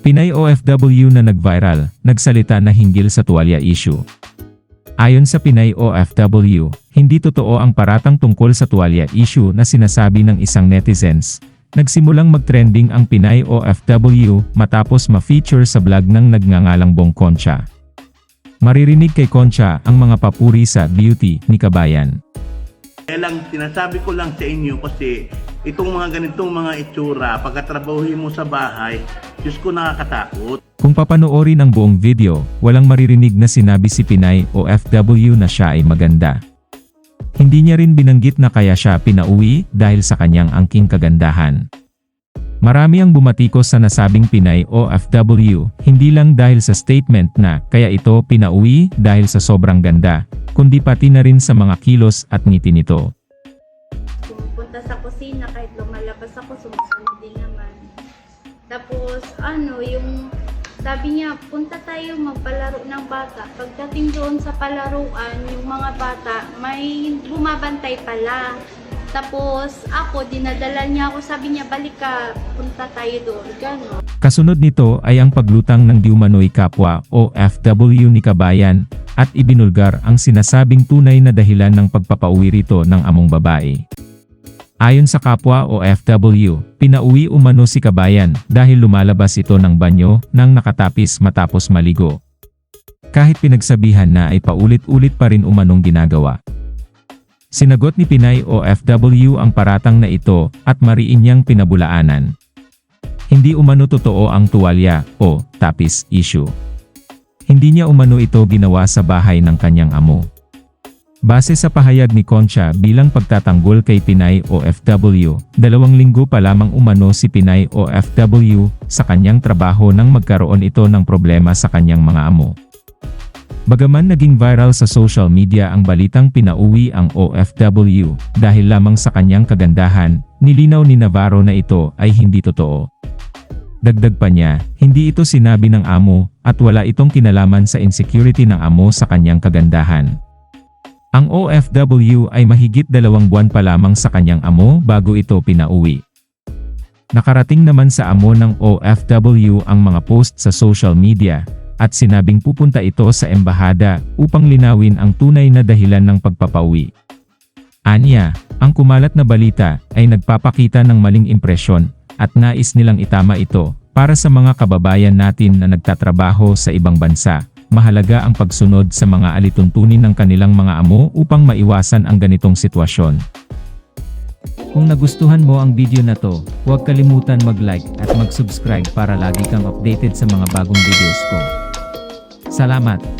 Pinay OFW na nag-viral, nagsalita na hinggil sa tuwalya issue. Ayon sa Pinay OFW, hindi totoo ang paratang tungkol sa tuwalya issue na sinasabi ng isang netizens. Nagsimulang mag-trending ang Pinay OFW matapos ma-feature sa vlog ng nagngangalang Bong Concha. Maririnig kay Concha ang mga papuri sa beauty ni Kabayan. Kaya lang, sinasabi ko lang sa inyo kasi itong mga ganitong mga itsura, pagkatrabahuhin mo sa bahay, Diyos ko nakakatakot. Kung papanoorin ang buong video, walang maririnig na sinabi si Pinay o FW na siya ay maganda. Hindi niya rin binanggit na kaya siya pinauwi dahil sa kanyang angking kagandahan. Marami ang bumatikos sa nasabing Pinay o FW, hindi lang dahil sa statement na kaya ito pinauwi dahil sa sobrang ganda, kundi pati na rin sa mga kilos at ngiti nito. Pumupunta sa kusina, kahit lumalabas ako, sumusunod din naman. Tapos, ano, yung sabi niya, punta tayo magpalaro ng bata. Pagdating doon sa palaruan, yung mga bata, may bumabantay pala. Tapos, ako, dinadala niya ako, sabi niya, balik ka, punta tayo doon. Gano'n. Kasunod nito ay ang paglutang ng diumanoy kapwa o FW ni Kabayan at ibinulgar ang sinasabing tunay na dahilan ng pagpapauwi rito ng among babae. Ayon sa kapwa o FW, pinauwi umano si Kabayan dahil lumalabas ito ng banyo nang nakatapis matapos maligo. Kahit pinagsabihan na ay paulit-ulit pa rin umanong ginagawa. Sinagot ni Pinay o FW ang paratang na ito at mariin niyang pinabulaanan. Hindi umano totoo ang tuwalya o tapis issue. Hindi niya umano ito ginawa sa bahay ng kanyang amo. Base sa pahayag ni Concha bilang pagtatanggol kay Pinay o FW, dalawang linggo pa lamang umano si Pinay o FW sa kanyang trabaho nang magkaroon ito ng problema sa kanyang mga amo. Bagaman naging viral sa social media ang balitang pinauwi ang OFW dahil lamang sa kanyang kagandahan, nilinaw ni Navarro na ito ay hindi totoo. Dagdag pa niya, hindi ito sinabi ng amo at wala itong kinalaman sa insecurity ng amo sa kanyang kagandahan. Ang OFW ay mahigit dalawang buwan pa lamang sa kanyang amo bago ito pinauwi. Nakarating naman sa amo ng OFW ang mga post sa social media, at sinabing pupunta ito sa embahada upang linawin ang tunay na dahilan ng pagpapauwi. Anya, ang kumalat na balita ay nagpapakita ng maling impresyon at nais nilang itama ito para sa mga kababayan natin na nagtatrabaho sa ibang bansa. Mahalaga ang pagsunod sa mga alituntunin ng kanilang mga amo upang maiwasan ang ganitong sitwasyon. Kung nagustuhan mo ang video na to, huwag kalimutan mag-like at mag-subscribe para lagi kang updated sa mga bagong videos ko. Salamat!